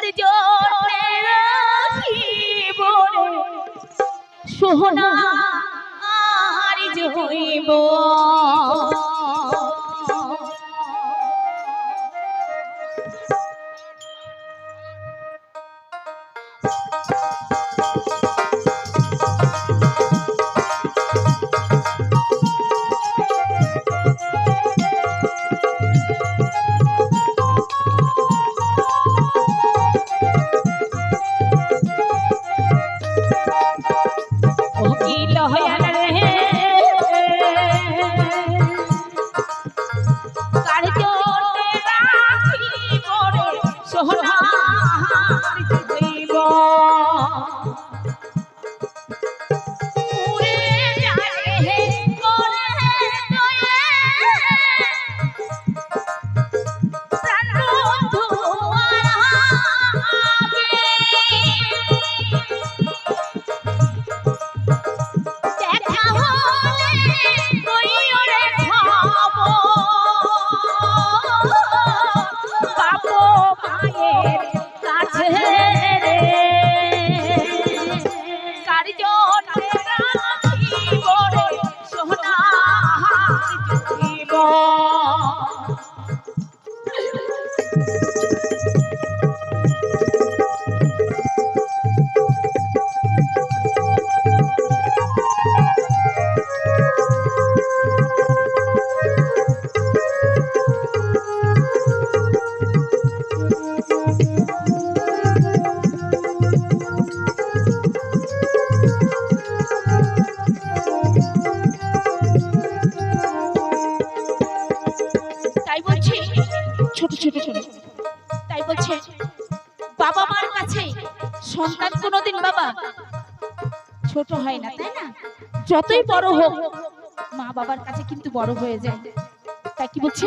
কার জন্যে রাখিব রে সোহনার জৈব মায়ের ছোট ছোট ছোট। তাই বলছে, বাবা মার কাছে সন্তান কোনোদিন বাবা ছোট হয় না, তাই না? যতই বড় হোক, মা বাবার কাছে কিন্তু বড় হয়ে যায়। তাই কি বলছে?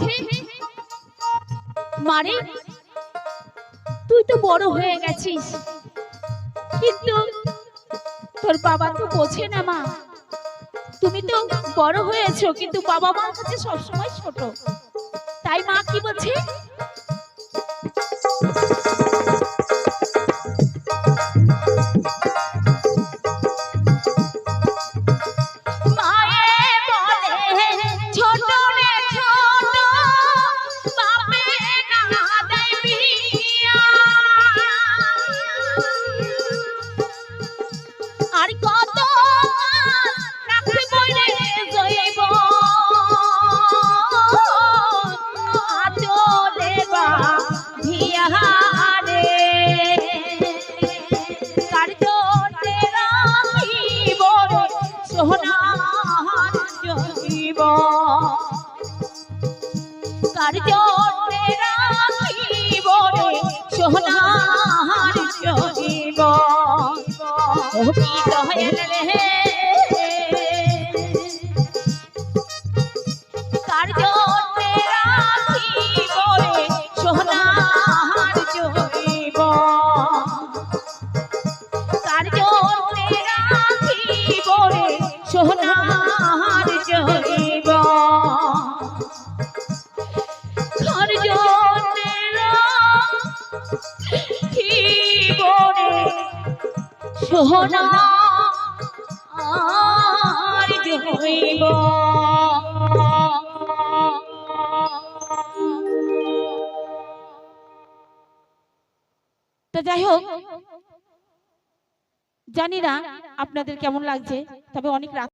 বলছে মারে, তুই তো বড় হয়ে গেছিস। কিন্তু তোর বাবা তো বোঝে না, মা। তুমি তো বড় হয়েছো, কিন্তু বাবা মার কাছে সবসময় ছোট। তাই মা কি বলছে? কার জন্যে রাখিব রে সোনার ও কি দয়াল তো যাই হোক জানি না আপনাদের কেমন লাগছে তবে অনেক রাত